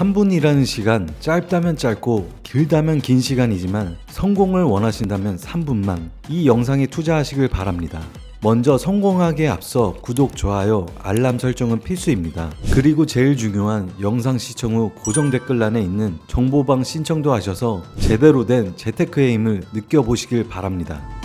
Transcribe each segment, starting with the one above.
3분이라는 시간 짧다면 짧고 길다면 긴 시간이지만 성공을 원하신다면 3분만 이 영상에 투자하시길 바랍니다. 먼저 성공하기에 앞서 구독, 좋아요, 알람 설정은 필수입니다. 그리고 제일 중요한 영상 시청 후 고정 댓글란에 있는 정보방 신청도 하셔서 제대로 된 재테크의 힘을 느껴보시길 바랍니다.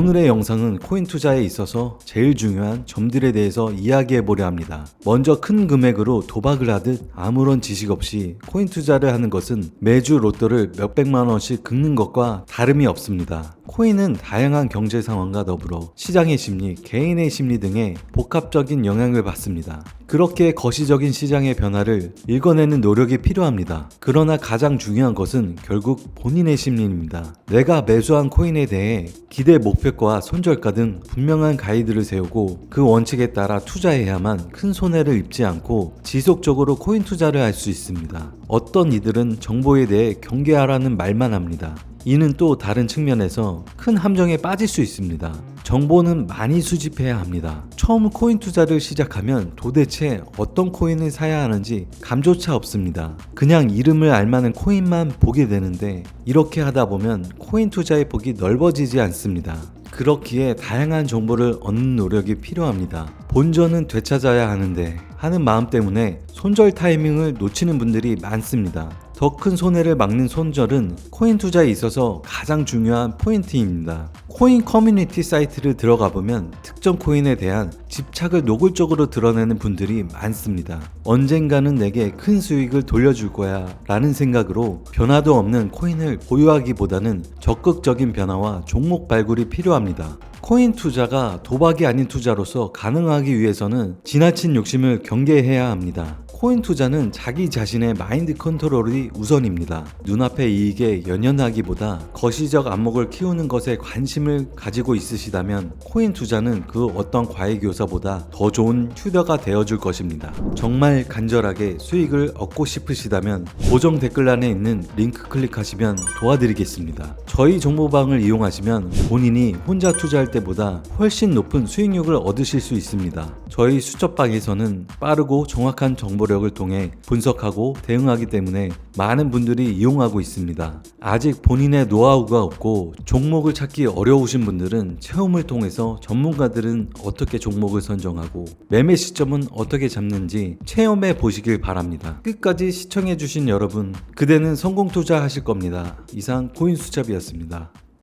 오늘의 영상은 코인 투자에 있어서 제일 중요한 점들에 대해서 이야기해 보려 합니다. 먼저 큰 금액으로 도박을 하듯 아무런 지식 없이 코인 투자를 하는 것은 매주 로또를 몇백만 원씩 긁는 것과 다름이 없습니다. 코인은 다양한 경제 상황과 더불어 시장의 심리, 개인의 심리 등의 복합적인 영향을 받습니다. 그렇게 거시적인 시장의 변화를 읽어내는 노력이 필요합니다. 그러나 가장 중요한 것은 결국 본인의 심리입니다. 내가 매수한 코인에 대해 기대 목표가 손절가 등 분명한 가이드를 세우고 그 원칙에 따라 투자해야만 큰 손해를 입지 않고 지속적으로 코인 투자를 할 수 있습니다. 어떤 이들은 정보에 대해 경계하라는 말만 합니다. 이는 또 다른 측면에서 큰 함정에 빠질 수 있습니다. 정보는 많이 수집해야 합니다. 처음 코인 투자를 시작하면 도대체 어떤 코인을 사야 하는지 감조차 없습니다. 그냥 이름을 알만한 코인만 보게 되는데 이렇게 하다 보면 코인 투자의 폭이 넓어지지 않습니다. 그렇기에 다양한 정보를 얻는 노력이 필요합니다. 본전은 되찾아야 하는데 하는 마음 때문에 손절 타이밍을 놓치는 분들이 많습니다. 더 큰 손해를 막는 손절은 코인 투자에 있어서 가장 중요한 포인트입니다. 코인 커뮤니티 사이트를 들어가 보면 특정 코인에 대한 집착을 노골적으로 드러내는 분들이 많습니다. 언젠가는 내게 큰 수익을 돌려줄 거야 라는 생각으로 변화도 없는 코인을 보유하기보다는 적극적인 변화와 종목 발굴이 필요합니다. 코인 투자가 도박이 아닌 투자로서 가능하기 위해서는 지나친 욕심을 경계해야 합니다. 코인 투자는 자기 자신의 마인드 컨트롤이 우선입니다. 눈앞의 이익에 연연하기보다 거시적 안목을 키우는 것에 관심을 가지고 있으시다면 코인 투자는 그 어떤 과외 교사보다 더 좋은 튜더가 되어줄 것입니다. 정말 간절하게 수익을 얻고 싶으시다면 고정 댓글란에 있는 링크 클릭하시면 도와드리겠습니다. 저희 정보방을 이용하시면 본인이 혼자 투자할 때보다 훨씬 높은 수익률을 얻으실 수 있습니다. 저희 수첩방에서는 빠르고 정확한 정보 력을 통해 분석하고 대응하기 때문에 많은 분들이 이용하고 있습니다. 아직 본인의 노하우가 없고 종목을 찾기 어려우신 분들은 체험을 통해서 전문가들은 어떻게 종목을 선정하고 매매 시점은 어떻게 잡는지 체험해 보시길 바랍니다. 끝까지 시청해 주신 여러분, 그대는 성공 투자하실 겁니다. 이상 코인 수첩이었습니다.